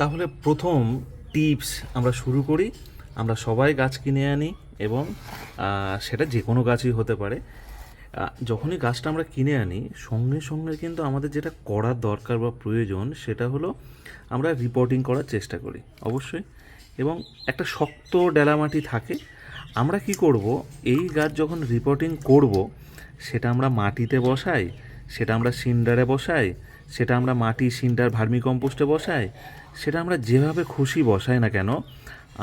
তাহলে প্রথম টিপস আমরা শুরু করি। আমরা সবাই গাছ কিনে আনি এবং সেটা যে কোনো গাছই হতে পারে। যখনই গাছটা আমরা কিনে আনি, সঙ্গে সঙ্গে কিন্তু আমাদের যেটা করার দরকার বা প্রয়োজন, সেটা হলো আমরা রিপোর্টিং করার চেষ্টা করি, অবশ্যই। এবং একটা শক্ত ডেলামাটি থাকে। আমরা কি করব? এই গাছ যখন রিপোর্টিং করব, সেটা আমরা মাটিতে বসাই, সেটা আমরা সিন্ডারে বসাই সেটা আমরা মাটি সিন্ডার ভার্মি কম্পোস্টে বসাই, সেটা আমরা যেভাবে খুশি বসাই না কেন,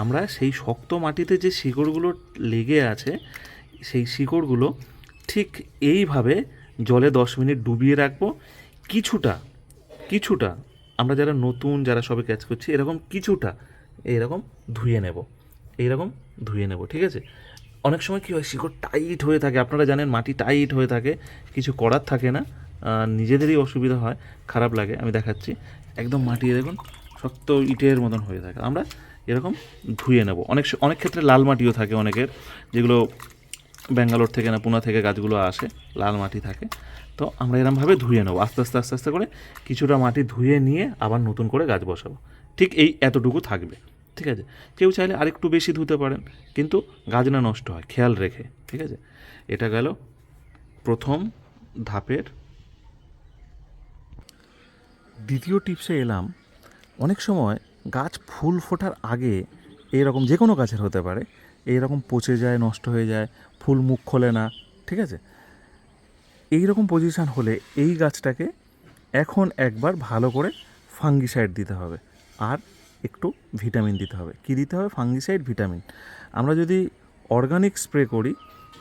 আমরা সেই শক্ত মাটিতে যে শিকড়গুলো লেগে আছে, সেই শিকড়গুলো ঠিক এইভাবে জলে দশ মিনিট ডুবিয়ে রাখব। কিছুটা কিছুটা আমরা যারা নতুন, যারা সবে ক্যাচ করছি, এরকম কিছুটা এরকম ধুয়ে নেব, এইরকম ধুয়ে নেব, ঠিক আছে? অনেক সময় কী হয়, শিকড় টাইট হয়ে থাকে, আপনারা জানেন মাটি টাইট হয়ে থাকে, কিছু করার থাকে না। নিজেদেরই অসুবিধা হয়, খারাপ লাগে, আমি দেখাচ্ছি। একদম মাটি দেখুন, শক্ত ইটের মতন হয়ে থাকে। আমরা এরকম ধুয়ে নেব। অনেক অনেক ক্ষেত্রে লাল মাটিও থাকে অনেকের, যেগুলো ব্যাঙ্গালোর থেকে না পুনা থেকে গাছগুলো আসে, লাল মাটি থাকে। তো আমরা এরমভাবে ধুয়ে নেব। আস্তে আস্তে আস্তে আস্তে করে কিছুটা মাটি ধুয়ে নিয়ে আবার নতুন করে গাছ বসাবো। ঠিক এই এতটুকু থাকবে। ঠিক আছে? কেউ চাইলে আরেকটু বেশি ধুতে পারেন, কিন্তু গাছ না নষ্ট হয়, খেয়াল রেখে। ঠিক আছে? এটা গেল প্রথম ধাপের দ্বিতীয় টিপসে এলাম, অনেক সময় গাছ ফুল ফোটার আগে এরকম যে কোনো গাছের হতে পারে এইরকম পচে যায়, নষ্ট হয়ে যায়, ফুল মুখ খোলে না, ঠিক আছে? এই রকম পজিশান হলে এই গাছটাকে এখন একবার ভালো করে ফাঙ্গিসাইড দিতে হবে আর একটু ভিটামিন দিতে হবে। কি দিতে হবে? ফাঙ্গিসাইড ভিটামিন আমরা যদি অর্গানিক স্প্রে করি,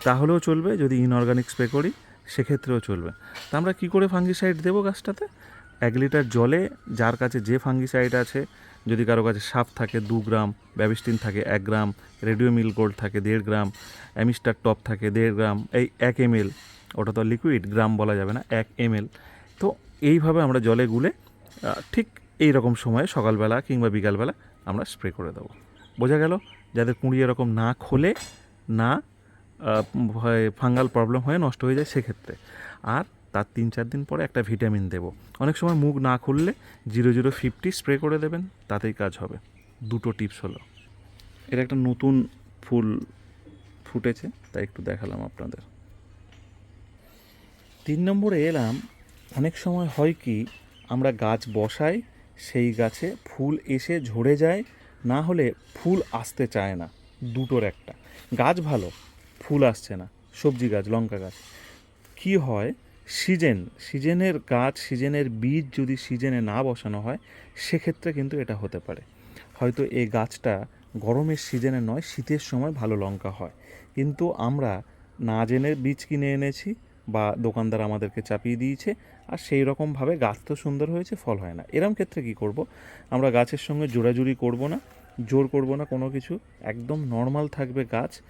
তাহলেও চলবে, যদি ইনঅর্গানিক স্প্রে করি, সেক্ষেত্রেও চলবে। তা আমরা কী করে ফাঙ্গিসাইড দেবো গাছটাতে? এক লিটার জলে যার কাছে যে ফাঙ্গিসাইড আছে, যদি কারও কাছে সাপ থাকে দু গ্রাম, ব্যাবিস্টিন থাকে এক গ্রাম, রেডিও মিল গোল্ড থাকে দেড় গ্রাম, অ্যামিস্টার টপ থাকে দেড় গ্রাম, এই এক এম এল ওটা তো লিকুইড, গ্রাম বলা যাবে না, এক এম এল তো এইভাবে আমরা জলে গুলে ঠিক এই রকম সময়ে সকালবেলা কিংবা বিকালবেলা আমরা স্প্রে করে দেবো। বোঝা গেল? যাদের কুঁড়ি এরকম না খোলে, না ফাঙ্গাল প্রবলেম হয়ে নষ্ট হয়ে যায় সেক্ষেত্রে। আর তার তিন চার দিন পরে একটা ভিটামিন দেব। অনেক সময় মুখ না খুললে জিরো জিরো ফিফটি স্প্রে করে দেবেন, তাতেই কাজ হবে। দুটো টিপস হলো। এটা একটা নতুন ফুল ফুটেছে, তাই একটু দেখালাম আপনাদের। তিন নম্বরে এলাম, অনেক সময় হয় কি, আমরা গাছ বসাই, সেই গাছে ফুল এসে ঝরে যায়, না হলে ফুল আসতে চায় না, দুটোর একটা। গাছ ভালো, ফুল আসছে না, সবজি গাছ, লঙ্কা গাছ। কি হয় সিজন, সিজনের গাছ সিজনের বীজ যদি সিজেনে না বসানো হয়, সেক্ষেত্রে কিন্তু এটা হতে পারে। হয়তো এই গাছটা গরমের সিজনে নয়, শীতের সময় ভালো লঙ্কা হয়। কিন্তু আমরা না জেনে বীজ কিনে এনেছি বা দোকানদার আমাদেরকে চাপিয়ে দিয়েছে, আর সেই রকমভাবে গাছ তো সুন্দর হয়েছে, ফল হয় না। এরম ক্ষেত্রে কি করব? আমরা গাছের সঙ্গে জোড়াজুড়ি করব না, জোর করব না কোনো কিছু। একদম নর্মাল থাকবে গাছ।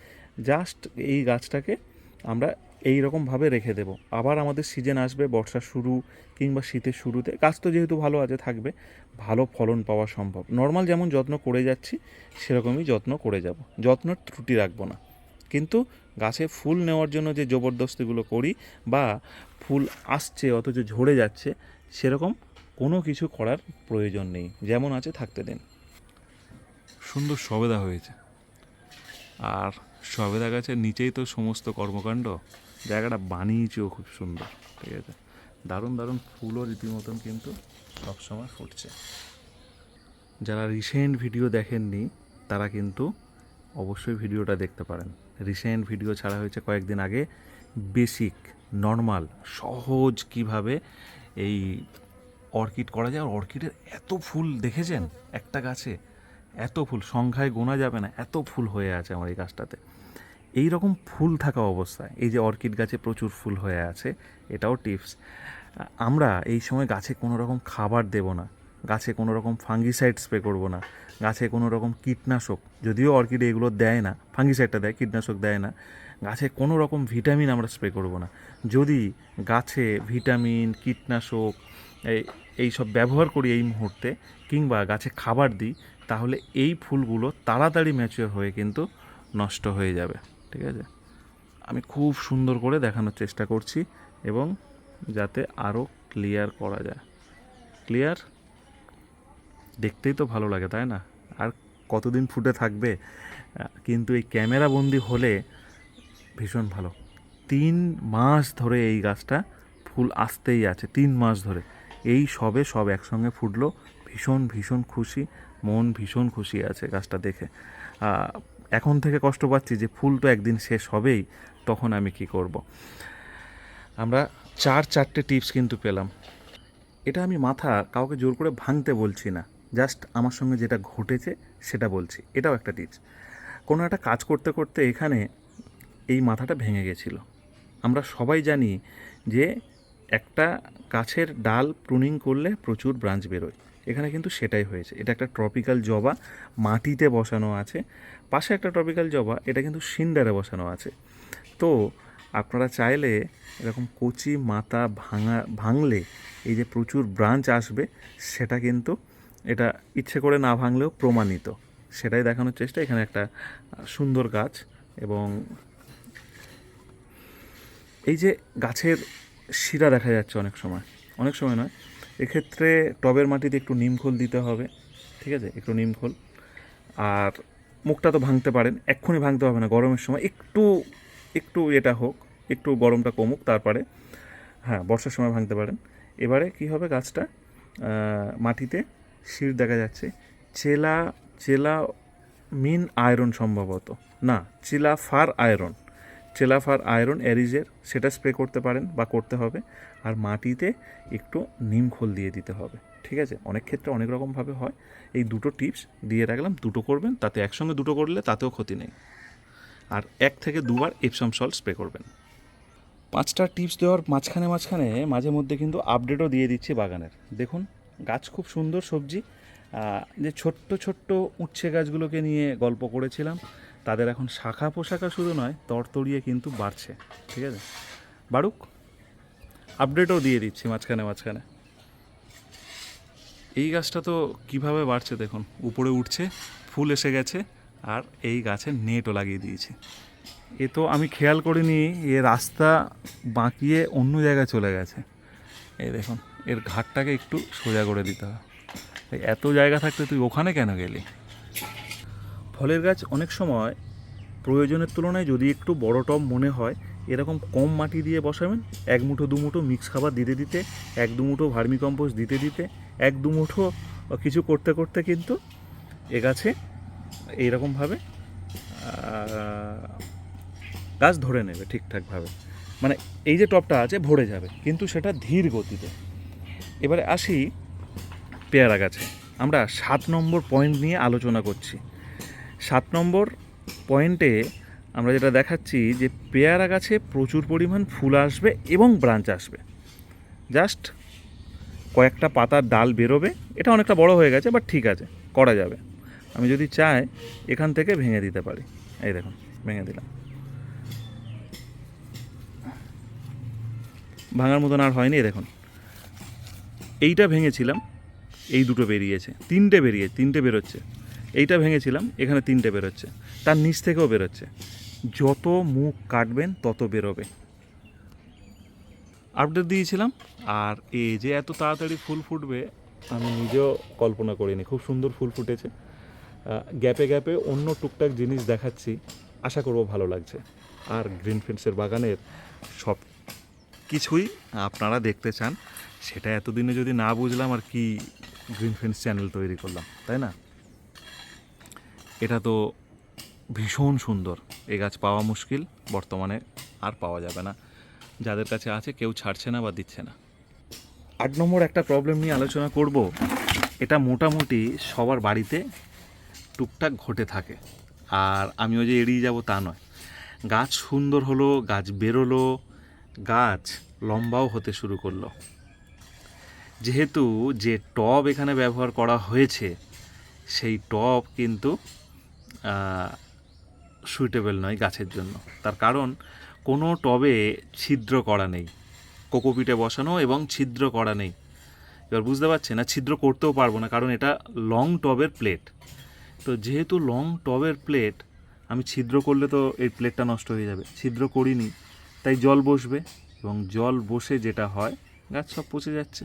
জাস্ট এই গাছটাকে আমরা এই রকমভাবে রেখে দেব। আবার আমাদের সিজন আসবে বর্ষার শুরু কিংবা শীতের শুরুতে। গাছ তো যেহেতু ভালো আছে, থাকবে। ভালো ফলন পাওয়া সম্ভব। নর্মাল যেমন যত্ন করে যাচ্ছি, সেরকমই যত্ন করে যাব। যত্নের ত্রুটি রাখব না। কিন্তু গাছে ফুল নেওয়ার জন্য যে জবরদস্তিগুলো করি বা ফুল আসছে অথচ ঝরে যাচ্ছে, সেরকম কোনো কিছু করার প্রয়োজন নেই। যেমন আছে, থাকতে দিন। সুন্দর সবেদা হয়েছে। আর সবেদা গাছের নিচেই তো সমস্ত কর্মকাণ্ড? জায়গাটা বানিয়েছেও খুব সুন্দর, ঠিক আছে? দারুণ দারুণ ফুলও রীতিমতন কিন্তু সবসময় ফুটছে। যারা রিসেন্ট ভিডিও দেখেননি, তারা কিন্তু অবশ্যই ভিডিওটা দেখতে পারেন। রিসেন্ট ভিডিও ছাড়া হয়েছে কয়েকদিন আগে বেসিক নর্মাল সহজ কীভাবে এই অর্কিড করা যায়, আর অর্কিডের এত ফুল দেখেছেন? একটা গাছে এত ফুল, সংখ্যায় গোনা যাবে না, এত ফুল হয়ে আছে আমার এই গাছটাতে। এই রকম ফুল থাকা অবস্থায়, এই যে অর্কিড গাছে প্রচুর ফুল হয়ে আছে, এটাও টিপস। আমরা এই সময় গাছে কোনো রকম খাবার দেব না, গাছে কোনো রকম ফাঙ্গিসাইড স্প্রে করব না, গাছে কোনো রকম কীটনাশক, যদিও অর্কিডে এগুলো দেয় না ফাঙ্গিসাইডটা দেয়, কীটনাশক দেয় না, গাছে কোনো রকম ভিটামিন আমরা স্প্রে করব না। যদি গাছে ভিটামিন কীটনাশক, এই সব ব্যবহার করি এই মুহূর্তে, কিংবা গাছে খাবার দিই, তাহলে এই ফুলগুলো তাড়াতাড়ি ম্যাচিওর হয়ে কিন্তু নষ্ট হয়ে যাবে। ঠিক আছে? আমি খুব সুন্দর করে দেখানোর চেষ্টা করছি এবং যাতে আরও ক্লিয়ার করা যায়। ক্লিয়ার দেখতেই তো ভালো লাগে, তাই না? আর কতদিন ফুটে থাকবে? কিন্তু এই ক্যামেরা বন্দি হলে ভীষণ ভালো। তিন মাস ধরে এই গাছটা ফুল আসতেই আছে, তিন মাস ধরে। এই সবে সব একসঙ্গে ফুটলো, ভীষণ ভীষণ খুশি, মন ভীষণ খুশি আছে গাছটা দেখে। এখন থেকে কষ্ট পাচ্ছি যে ফুল তো একদিন শেষ হবেই, তখন আমি কি করব। আমরা চার চারটে টিপস কিন্তু পেলাম। এটা আমি মাথা কাউকে জোর করে ভাঙতে বলছি না, জাস্ট আমার সঙ্গে যেটা ঘটেছে সেটা বলছি। এটাও একটা টিপস। কোনো একটা কাজ করতে করতে এখানে এই মাথাটা ভেঙে গেছিল। আমরা সবাই জানি যে একটা গাছের ডাল প্রুনিং করলে প্রচুর ব্রাঞ্চ বেরোয়। এখানে কিন্তু সেটাই হয়েছে। এটা একটা ট্রপিক্যাল জবা, মাটিতে বসানো আছে। পাশে একটা ট্রপিক্যাল জবা, এটা কিন্তু সিন্ডারে বসানো আছে। তো আপনারা চাইলে এরকম কচি মাথা ভাঙা, ভাঙলে এই যে প্রচুর ব্রাঞ্চ আসবে, সেটা কিন্তু এটা ইচ্ছে করে না ভাঙলেও প্রমাণিত। সেটাই দেখানোর চেষ্টা। এখানে একটা সুন্দর গাছ এবং এই যে গাছের শিরা দেখা যাচ্ছে অনেক সময়। অনেক সময় নয় এক্ষেত্রে টবের মাটিতে একটু নিমখোল দিতে হবে, ঠিক আছে? একটু নিমখোল আর মুখটা তো ভাঙতে পারেন, এক্ষুনি ভাঙতে হবে না, গরমের সময় একটু একটু এটা হোক, একটু গরমটা কমুক তারপরে হ্যাঁ বর্ষার সময় ভাঙতে পারেন। এবারে কি হবে গাছটা? মাটিতে শির দেখা যাচ্ছে। চেলা চেলা মিন আয়রন সম্ভবত। না চিলাফার আয়রন। চেলাফার আয়রন অ্যারিজের সেটা স্প্রে করতে পারেন বা করতে হবে। আর মাটিতে একটু নিমখোল দিয়ে দিতে হবে। ঠিক আছে? অনেক ক্ষেত্রে অনেক রকমভাবে হয়। এই দুটো টিপস দিয়ে রাখলাম। দুটো করবেন, তাতে একসঙ্গে দুটো করলে তাতেও ক্ষতি নেই। আর এক থেকে দুবার এপসাম সল্ট স্প্রে করবেন। পাঁচটা টিপস দেওয়ার মাঝখানে মাঝখানে মাঝে মধ্যে কিন্তু আপডেটও দিয়ে দিচ্ছি বাগানের। দেখুন, গাছ খুব সুন্দর সবজি। যে ছোট্ট ছোট্ট উচ্ছে গাছগুলোকে নিয়ে গল্প করেছিলাম, তাদের এখন শাখা পোশাখা শুধু নয়, তরতরিয়ে কিন্তু বাড়ছে। ঠিক আছে? বাড়ুক। আপডেটও দিয়ে দিচ্ছি মাঝখানে মাঝখানে। এই গাছটা তো কীভাবে বাড়ছে দেখুন, উপরে উঠছে, ফুল এসে গেছে, আর এই গাছে নেটও লাগিয়ে দিয়েছে। এ তো আমি খেয়াল করিনি, এ রাস্তা বাঁকিয়ে অন্য জায়গায় চলে গেছে। এই দেখুন, এর ঘাটটাকে একটু সোজা করে দিতে হবে। এত জায়গা থাকতে তুই ওখানে কেন গেলি? ফলের গাছ অনেক সময় প্রয়োজনের তুলনায় যদি একটু বড় টব মনে হয় এরকম কম মাটি দিয়ে বসাবেন, এক মুঠো, দু মুঠো মিক্স খাবার দিতে দিতে, এক দু মুঠো ভার্মি কম্পোস্ট দিতে দিতে, এক দু মুঠো কিছু করতে করতে কিন্তু এ গাছে এইরকমভাবে গাছ ধরে নেবে ঠিকঠাকভাবে মানে এই যে টপটা আছে ভরে যাবে, কিন্তু সেটা ধীর গতিতে। এবারে আসি পেয়ারা গাছে। আমরা সাত নম্বর পয়েন্ট নিয়ে আলোচনা করছি। সাত নম্বর পয়েন্টে আমরা যেটা দেখাচ্ছি যে পেয়ারা গাছে প্রচুর পরিমাণ ফুল আসবে এবং ব্রাঞ্চ আসবে। জাস্ট কয়েকটা পাতার ডাল বেরোবে, এটা অনেকটা বড় হয়ে গেছে বাট ঠিক আছে, করা যাবে। আমি যদি চাই, এখান থেকে ভেঙে দিতে পারি। এই দেখুন, ভেঙে দিলাম। ভাঙার মতন আর হয়নি দেখুন। এইটা ভেঙেছিলাম, এই দুটো বেরিয়েছে, তিনটে বেরিয়ে, তিনটে বেরোচ্ছে। এইটা ভেঙেছিলাম, এখানে তিনটে বেরোচ্ছে, তার নিচ থেকেও বেরোচ্ছে। যত মুখ কাটবেন, তত বেরোবে। আপডেট দিয়েছিলাম, আর এই যে এত তাড়াতাড়ি ফুল ফুটবে, আমি নিজেও কল্পনা করিনি। খুব সুন্দর ফুল ফুটেছে। গ্যাপে গ্যাপে অন্য টুকটাক জিনিস দেখাচ্ছি, আশা করব ভালো লাগছে। আর গ্রিন ফিল্ডসের বাগানের সব কিছুই আপনারা দেখতে চান, সেটা এতদিনে যদি না বুঝলাম, আর কি গ্রিন ফ্রেন্ডস চ্যানেল তৈরি করলাম, তাই না? এটা তো ভীষণ সুন্দর। এই গাছ পাওয়া মুশকিল, বর্তমানে আর পাওয়া যাবে না। যাদের কাছে আছে কেউ ছাড়ছে না বা দিচ্ছে না। আট নম্বর একটা প্রবলেম নিয়ে আলোচনা করব। এটা মোটামুটি সবার বাড়িতে টুকটাক ঘটে থাকে। আর আমিও যে এড়িয়ে যাব তা নয়। গাছ সুন্দর হলো, গাছ বেরোলো, গাছ লম্বাও হতে শুরু করল। যেহেতু যে টব এখানে ব্যবহার করা হয়েছে, সেই টব কিন্তু সুইটেবল নয় গাছের জন্য। তার কারণ, কোনো টবে ছিদ্র করা নেই। কোকোপিটে বসানো এবং ছিদ্র করা নেই। এবার বুঝতে পারছেন না, ছিদ্র করতেও পারব না, কারণ এটা লং টবের প্লেট তো যেহেতু লং টবের প্লেট আমি ছিদ্র করলে তো এই প্লেটটা নষ্ট হয়ে যাবে। ছিদ্র করিনি, তাই জল বসবে এবং জল বসে যেটা হয়, গাছ সব পচে যাচ্ছে।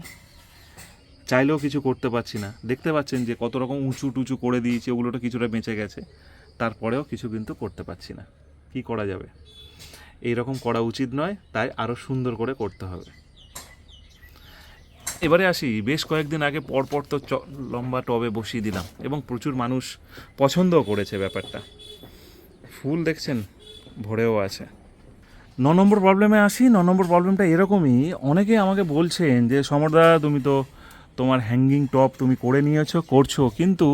চাইলেও কিছু করতে পারছি না। দেখতে পাচ্ছেন যে কত রকম উঁচু টুচু করে দিয়েছে, ওগুলোটা কিছুটা বেঁচে গেছে। তারপরেও কিছু কিন্তু করতে পারছি না। কি করা যাবে? এই রকম করা উচিত নয়, তাই আরও সুন্দর করে করতে হবে। এবারে আসি, বেশ কয়েকদিন আগে পরপর তো লম্বা টবে বসিয়ে দিলাম এবং প্রচুর মানুষ পছন্দও করেছে ব্যাপারটা। ফুল দেখছেন, ভরেও আছে। ন নম্বর প্রবলেমে আসি, ন নম্বর প্রবলেমটা এরকমই অনেকে আমাকে বলছেন যে, সমরদা, তুমি তো তোমার হ্যাঙ্গিং টপ তুমি করে নিয়েছো, করছ, কিন্তু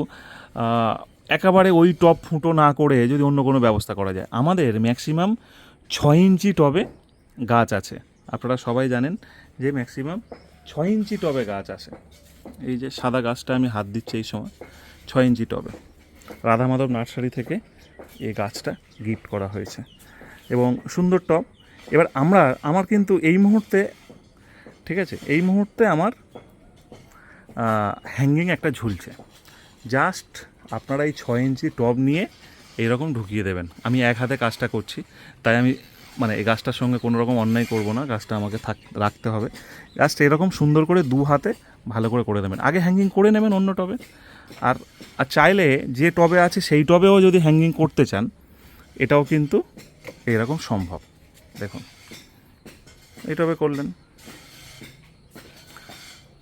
একেবারে ওই টপ ফুটো না করে যদি অন্য কোনো ব্যবস্থা করা যায়। আমাদের ম্যাক্সিমাম ছয় ইঞ্চি টবে গাছ আছে। আপনারা সবাই জানেন যে ম্যাক্সিমাম ছয় ইঞ্চি টবে গাছ আছে। এই যে সাদা গাছটা আমি হাত দিচ্ছি এই সময়। ছয় ইঞ্চি টবে। রাধা মাধব নার্সারি থেকে এই গাছটা গিফট করা হয়েছে। এবং সুন্দর টব। এবার আমরা, আমার কিন্তু এই মুহূর্তে, ঠিক আছে, এই মুহূর্তে আমার হ্যাঙ্গিং একটা ঝুলছে। জাস্ট আপনারা এই ছয় ইঞ্চি টব নিয়ে এইরকম ঢুকিয়ে দেবেন। আমি এক হাতে কাজটা করছি, তাই আমি মানে এই গাছটার সঙ্গে কোনো রকম অন্যায় করব না, গাছটা আমাকে থাক, রাখতে হবে। জাস্ট এরকম সুন্দর করে দু হাতে ভালো করে করে দেবেন আগে হ্যাঙ্গিং করে নেবেন অন্য টবে। আর আর চাইলে যে টবে আছে সেই টবেও যদি হ্যাঙ্গিং করতে চান, এটাও কিন্তু এরকম সম্ভব। দেখুন, এই টবে করলেন।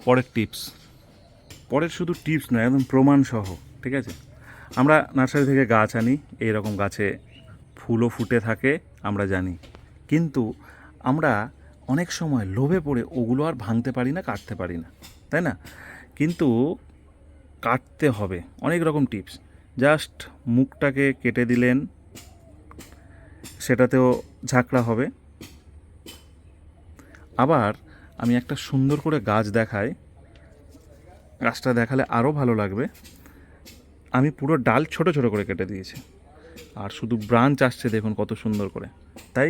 পরের টিপস পরের শুধু টিপস নয়, একদম প্রমাণ সহ ঠিক আছে? আমরা নার্সারি থেকে গাছ আনি, এইরকম গাছে ফুলও ফুটে থাকে, আমরা জানি। কিন্তু আমরা অনেক সময় লোভে পড়ে ওগুলো আর ভাঙতে পারি না, কাটতে পারি না, তাই না? কিন্তু কাটতে হবে, অনেক রকম টিপস। জাস্ট মুখটাকে কেটে দিলেন, সেটাতেও ঝাঁকড়া হবে। আবার আমি একটা সুন্দর করে গাছ দেখাই, গাছটা দেখালে আরও ভালো লাগবে। আমি পুরো ডাল ছোট ছোট করে কেটে দিয়েছি। আর শুধু ব্রাঞ্চ আসছে দেখুন কত সুন্দর করে। তাই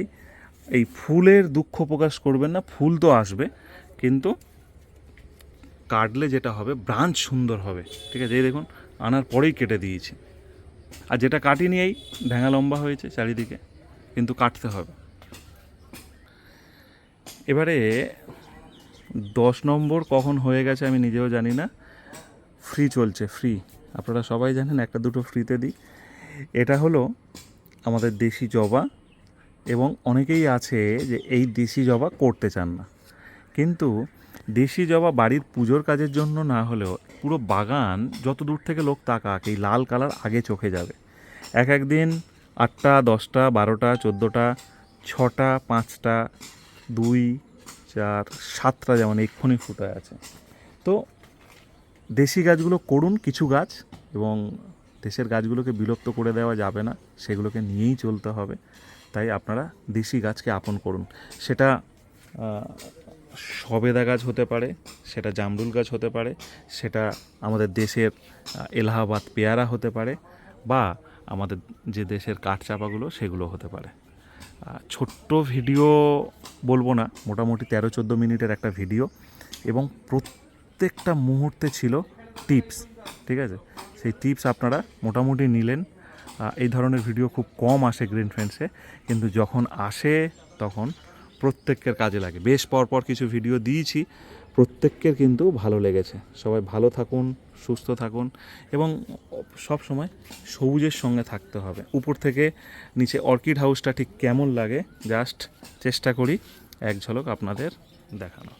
এই ফুলের দুঃখ প্রকাশ করবেন না, ফুল তো আসবে, কিন্তু কাটলে যেটা হবে, ব্রাঞ্চ সুন্দর হবে। ঠিক আছে, এই দেখুন, আনার পরেই কেটে দিয়েছি। আর যেটা কাটিনি এই ঢ্যাঙা লম্বা হয়েছে চারিদিকে, কিন্তু কাটতে হবে। এবারে দশ নম্বর কখন হয়ে গেছে আমি নিজেও জানি না। ফ্রি চলছে, ফ্রি। আপনারা সবাই জানেন, একটা দুটো ফ্রিতে দিই। এটা হলো আমাদের দেশি জবা এবং অনেকেই আছে যে এই দেশি জবা করতে চান না। কিন্তু দেশি জবা বাড়ির পুজোর কাজের জন্য না হলেও পুরো বাগান যত দূর থেকে লোক তাকাক, এই লাল কালার আগে চোখে যাবে। এক এক দিন আটটা, দশটা, বারোটা, চোদ্দোটা, ছটা, পাঁচটা, দুই, চার, সাতটা যেমন এক্ষুনি ফুটে আছে। তো দেশি গাছগুলো করুন কিছু গাছ এবং দেশের গাছগুলোকে বিলুপ্ত করে দেওয়া যাবে না, সেগুলোকে নিয়েই চলতে হবে। তাই আপনারা দেশি গাছকে আপন করুন। সেটা সবেদা গাছ হতে পারে, সেটা জামরুল গাছ হতে পারে, সেটা আমাদের দেশের এলাহাবাদ পেয়ারা হতে পারে বা আমাদের যে দেশের কাঠচাপাগুলো সেগুলো হতে পারে। ছোট্ট ভিডিও বলব না, মোটামুটি তেরো চোদ্দ মিনিটের একটা ভিডিও এবং প্রত্যেকটা মুহূর্তে ছিল টিপস, ঠিক আছে? সেই টিপস আপনারা মোটামুটি নিলেন। এই ধরনের ভিডিও খুব কম আসে গ্রিন ফ্রেন্ডসে, কিন্তু যখন আসে তখন প্রত্যেকের কাজে লাগে। বেশ পর পর কিছু ভিডিও দিয়েছি, প্রত্যেকের কিন্তু ভালো লেগেছে। সবাই ভালো থাকুন, সুস্থ থাকুন এবং সব সময় সবুজের সঙ্গে থাকতে হবে। উপর থেকে নিচে অর্কিড হাউসটা ঠিক কেমন লাগে জাস্ট চেষ্টা করি এক ঝলক আপনাদের দেখানো।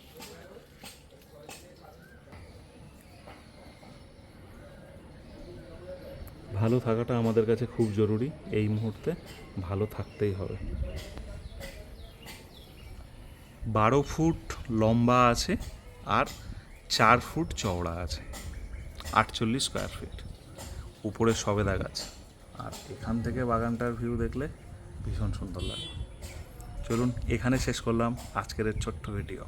ভালো থাকাটা আমাদের কাছে খুব জরুরি। এই মুহূর্তে ভালো থাকতেই হবে। বারো ফুট লম্বা আছে আর চার ফুট চওড়া আছে। আটচল্লিশ স্কোয়ার ফিট উপরে সবেদা গাছ। আর এখান থেকে বাগানটার ভিউ দেখলে ভীষণ সুন্দর লাগে। চলুন এখানে শেষ করলাম আজকের ছোট্ট ভিডিও